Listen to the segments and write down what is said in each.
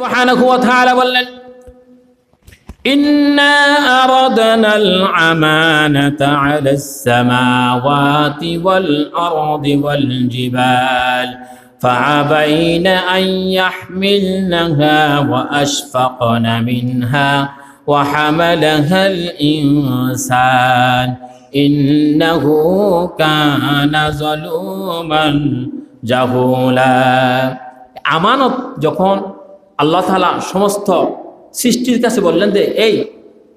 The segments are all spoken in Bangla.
সুবহানাহু ওয়া তাআলা বললেন إنا أردنا الأمانة على السماوات والأرض والجبال فأبين أن يحملنها وأشفقن منها وحملها الإنسان إنه كان ظلوما জাহুলা আমানত যখন আল্লাহ তালা সমস্ত সৃষ্টির কাছে বললেন যে, এই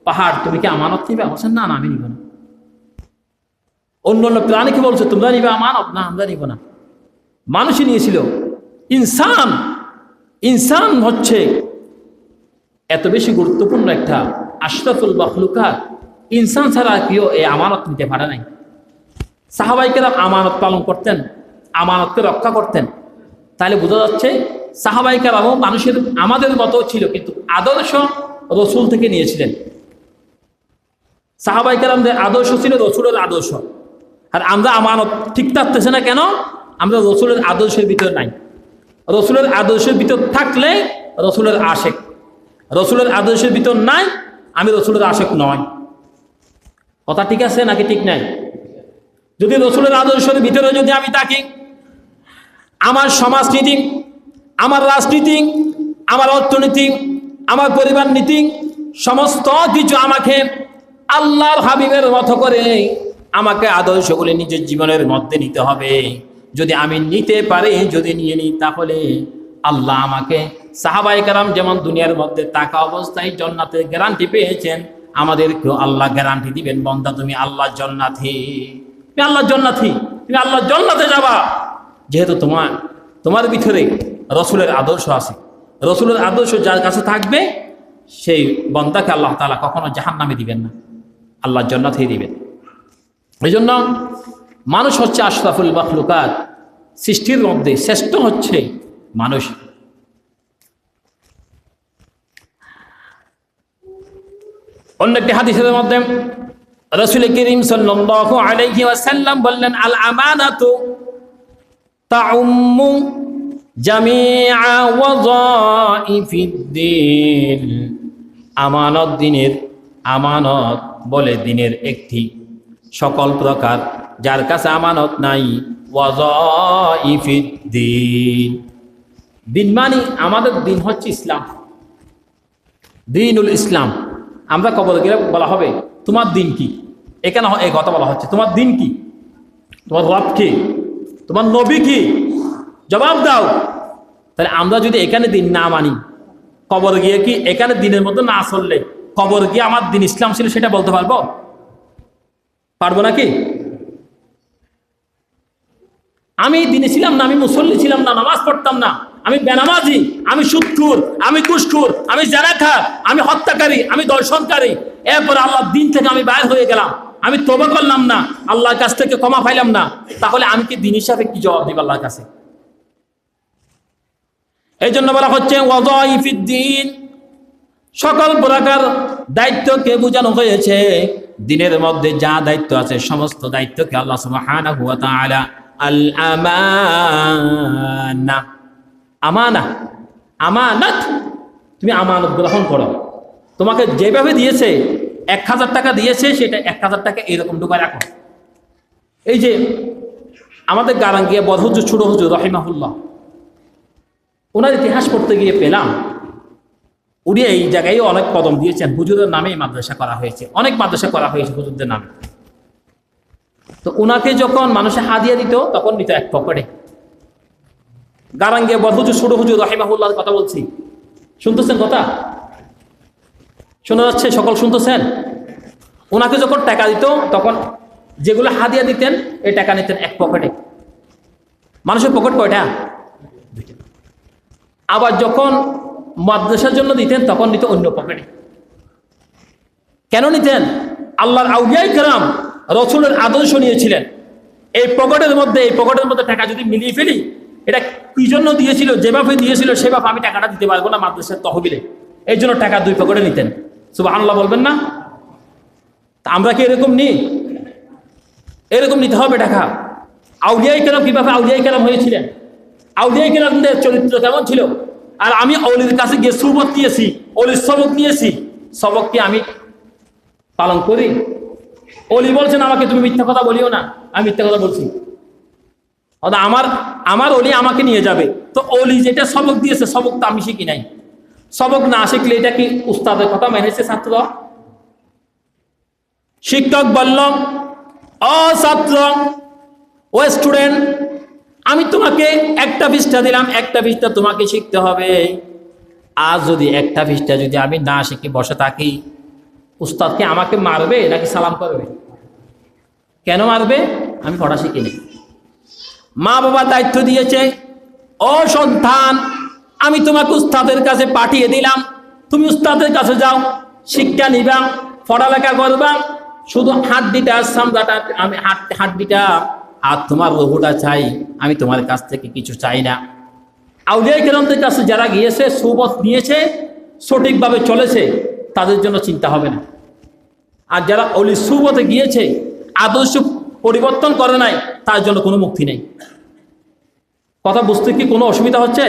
পাহাড়, তুমি কি আমানত নিবে? বলছেন না আমি নিব না। অন্য অন্য প্রাণীকে বলছে, তোমরা নিবে আমানত? না, আমরা নিব না। মানুষই নিয়েছিল। ইনসান ইনসান হচ্ছে এত বেশি গুরুত্বপূর্ণ একটা আশরাফুল মখলুকাত। ইনসান ছাড়া কেউ এই আমানত নিতে পারে নাই। সাহাবাইকেরা আমানত পালন করতেন, আমানতকে রক্ষা করতেন। তাহলে বোঝা যাচ্ছে সাহাবাইকারামও মানুষের, আমাদের মতো ছিল, কিন্তু আদর্শ রসুল থেকে নিয়েছিলেন। সাহাবাইকারামদের আদর্শ ছিল রসুলের আদর্শ। আর আমরা আমানত ঠিক থাকতেছে না কেন? আমরা রসুলের আদর্শের ভিতর নাই। রসুলের আদর্শের ভিতর থাকলে রসুলের আশেক। রসুলের আদর্শের ভিতর নাই, আমি রসুলের আশেক নয়। কথা ঠিক আছে নাকি ঠিক নাই? যদি রসুলের আদর্শের ভিতরে যদি আমি থাকি, আমার সমাজনীতি আমার রাজনীতি, আমার অর্থনীতি, আমার পরিবার নীতি, সমস্ত কিছু আমাকে আল্লাহর হাবিবের মতো করে আমাকে আদর্শগুলি নিজের জীবনের মধ্যে নিতে হবে। যদি আমি নিতে পারি, যদি নিয়ে নিই, তাহলে আল্লাহ আমাকে সাহাবাই কারাম যেমন দুনিয়ার মধ্যে টাকা অবস্থায় জন্নাতের গ্যারান্টি পেয়েছেন, আমাদেরকেও আল্লাহ গ্যারান্টি দিবেন, বন্দা, তুমি আল্লাহ জন্নাথি তুমি আল্লাহ জন্নাথি তুমি আল্লাহ জন্নাতে যাবা। যেহেতু তোমার তোমার ভিতরে রসুলের আদর্শ আছে। রসুলের আদর্শ যার কাছে থাকবে, সেই বন্দাকে আল্লাহ তালা কখনো জাহান নামে দিবেন না। আল্লাহ জন্নাতেই দিবেন। এই জন্য মানুষ হচ্ছে আশরাফুল মখলুকাত, সৃষ্টির মধ্যে শ্রেষ্ঠ হচ্ছে মানুষ। অন্য একটি হাদিসের মধ্যে রসুল করিম সাল্লাল্লাহু আলাইহি ওয়াসাল্লাম বললেন আল আমানাতু তাউম্মু জামিআ ওয়াযাইফিদ্দিন আমানত দিনের আমানত বলে দিনের একটি সকল প্রকার, যার কাছে আমানত নাই ওয়াযাইফিদ্দিন দিন। মানে আমাদের দিন হচ্ছে ইসলাম। দিনুল ইসলাম। আমরা কবর গেলে বলা হবে, তোমার দিন কি? এখানে এই কথা বলা হচ্ছে, তোমার দিন কি? তোমার রব কি? তোমার নবী কি? জবাব দাও। তাহলে আমরা যদি এখানে দিন না মানি, কবর গিয়ে কি এখানে দিনের মধ্যে না চললে, কবর গিয়ে আমার দিন ইসলাম ছিল সেটা বলতে পারব? পারব নাকি? আমি দিনে ছিলাম না, আমি মুসল্লি ছিলাম না, নামাজ পড়তাম না। আমি বেনামাজি, আমি সুৎখুর, আমি কুসখুর, আমি জারাখা আমি হত্যাকারী, আমি দর্শনকারী। এরপর আল্লাহর দিন থেকে আমি বাইর হয়ে গেলাম। আমি তবা করলাম না, আল্লাহর কাছ থেকে ক্ষমা পাইলাম না, তাহলে আমি কি দিন হিসাবে কি জবাব দিব আল্লাহর কাছে? এই জন্য বলা হচ্ছে সকল প্রকার দায়িত্বকে বোঝানো হয়েছে। দিনের মধ্যে যা দায়িত্ব আছে, সমস্ত দায়িত্বকে আল্লাহ সুবহানাহু ওয়া তাআলা আল আমানা আমানা, আমানত। তুমি আমানত গ্রহণ করো। তোমাকে যেভাবে দিয়েছে এক হাজার টাকা দিয়েছে, সেটা এক হাজার টাকা এরকম ডুবাই রাখো। এই যে আমাদের গারাঙ্গিয়া বদহুজুর ছোট হুজুর রহিমাহুল্লাহ, ওনার ইতিহাস পড়তে গিয়ে পেলাম উনি এই জায়গায় অনেক কদম দিয়েছেন। হুজুরের নামেই মাদ্রাসা করা হয়েছে, অনেক মাদ্রাসা করা হয়েছে হুজুরদের নামে। তো ওনাকে যখন মানুষে হাদিয়া দিত, তখন নিত এক পকেটে। গারাঙ্গে বদহুজুর ছোট হুজুর কথা বলছি। শুনতেছেন কথা? শোনা যাচ্ছে, সকল শুনতেছেন? ওনাকে যখন টাকা দিত, তখন যেগুলো হাদিয়া দিতেন, এই টাকা নিতেন এক পকেটে। মানুষের পকেট কয়টা? আবার যখন মাদ্রাসার জন্য দিতেন, তখন নিত অন্য পকেটে। কেন নিতেন? আল্লাহর আউলিয়াই কেরাম রসুলের আদর্শ নিয়েছিলেন। এই পকেটের মধ্যে, এই পকেটের মধ্যে টাকা যদি মিলিয়ে ফেলি, এটা কি জন্য দিয়েছিল, যেভাবে দিয়েছিল, সেভাবে আমি টাকাটা দিতে পারব না মাদ্রাসার তহবিলে। এই জন্য টাকা দুই পকেটে নিতেন। শুভ আল্লাহ বলবেন না? তা আমরা কি এরকম নিই এরকম নিতে হবে টাকা আউলিয়াই কেরাম কীভাবে আউলিয়াই কেরাম হয়েছিলেন? আউলিয়াই কেরামদের চরিত্র কেমন ছিল? আর আমি অলির কাছে গিয়ে সুবত নিয়েছি অলির সবক নিয়েছি, সবক কি আমি পালন করি? অলি বলছেন, আমাকে তুমি মিথ্যা কথা বলিও না, আমি মিথ্যা কথা বলছি। অর্থাৎ আমার আমার অলি আমাকে নিয়ে যাবে। তো অলি যেটা সবক দিয়েছে, সবক তো আমি শিখি নাই। সবক না শিখলে এটা কি উস্তাদের কথা মেনেছে ছাত্র? শিক্ষক বলল ও ছাত্র, ও স্টুডেন্ট আমি তোমাকে একটা পৃষ্ঠা দিলাম, একটা পৃষ্ঠা তোমাকে শিখতে হবে। আজ যদি একটা পৃষ্ঠা যদি আমি না শিখে, বসে থাকি উস্তাদকে আমাকে মারবে নাকি সালাম করবে? কেন মারবে? আমি পড়া শিখিনি। মা বাবা দায়িত্ব দিয়েছে ও সন্তান আমি তোমাকে উস্তাদের কাছে পাঠিয়ে দিলাম। তুমি উস্তাদের কাছে যাও, শিক্ষা নিবা, পড়ালেখা করবা। শুধু হাড্ডিটা সামদাটা আমি হাট হাড্ডিটা আর তোমার রহুটা চাই, আমি তোমার কাছ থেকে কিছু চাই না। আউলিয়া কেরামদের কাছে যারা গিয়েছে, সুবত নিয়েছে, সঠিকভাবে চলেছে, তাদের জন্য চিন্তা হবে না। আর যারা অলি সুবতে গিয়েছে, আদর্শ পরিবর্তন করে নাই, তার জন্য কোনো মুক্তি নেই। কথা বুঝতে কি কোনো অসুবিধা হচ্ছে?